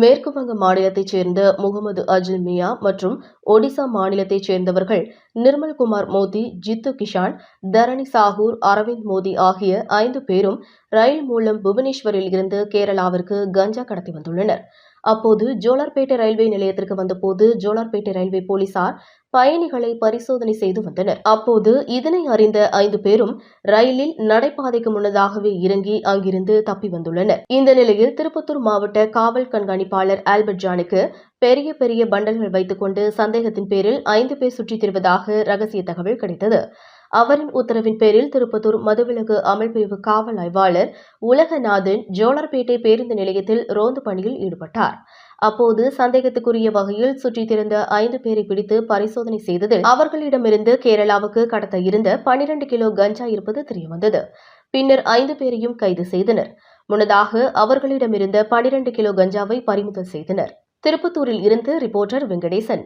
மேற்கு வங்க மாநிலத்தைச் சேர்ந்த முகமது அஜில் மியா மற்றும் ஒடிசா மாநிலத்தைச் சேர்ந்தவர்கள் நிர்மல்குமார் மோதி ஜித்து கிஷான் தரணி சாகூர் அரவிந்த் மோதி ஆகிய ஐந்து பேரும் ரயில் மூலம் புவனேஸ்வரில் இருந்து கேரளாவிற்கு கஞ்சா கடத்தி வந்துள்ளனர். அப்போது ஜோலார்பேட்டை ரயில்வே நிலையத்திற்கு வந்தபோது ஜோலார்பேட்டை ரயில்வே போலீசார் பயணிகளை பரிசோதனை செய்து வந்தனர். அப்போது இதனை அறிந்த ஐந்து பேரும் ரயிலில் நடைபாதைக்கு முன்னதாகவே இறங்கி அங்கிருந்து தப்பி வந்துள்ளனர். இந்த நிலையில் திருப்பத்தூர் மாவட்ட காவல் கண்காணிப்பாளர் ஆல்பர்ட் ஜானுக்கு பெரிய பெரிய பண்டல்கள் வைத்துக் கொண்டு சந்தேகத்தின் பேரில் ஐந்து பேர் சுற்றித் திரிவதாக ரகசிய தகவல் கிடைத்தது. அவரின் உத்தரவின் பேரில் திருப்பத்தூர் மதுவிலக்கு அமல்பிரிவு காவல் ஆய்வாளர் உலகநாதன் ஜோலார்பேட்டை பேருந்து நிலையத்தில் ரோந்து பணியில் ஈடுபட்டார். அப்போது சந்தேகத்துக்குரிய வகையில் சுற்றித் திறந்த ஐந்து பேரை பிடித்து பரிசோதனை செய்ததில் அவர்களிடமிருந்து கேரளாவுக்கு கடத்த இருந்த பனிரெண்டு கிலோ கஞ்சா இருப்பது தெரியவந்தது. பின்னர் ஐந்து பேரையும் கைது செய்தனர். முன்னதாக அவர்களிடமிருந்த பனிரெண்டு கிலோ கஞ்சாவை பறிமுதல் செய்தனர். திருப்பத்தூரில் இருந்து ரிப்போர்ட்டர் வெங்கடேசன்.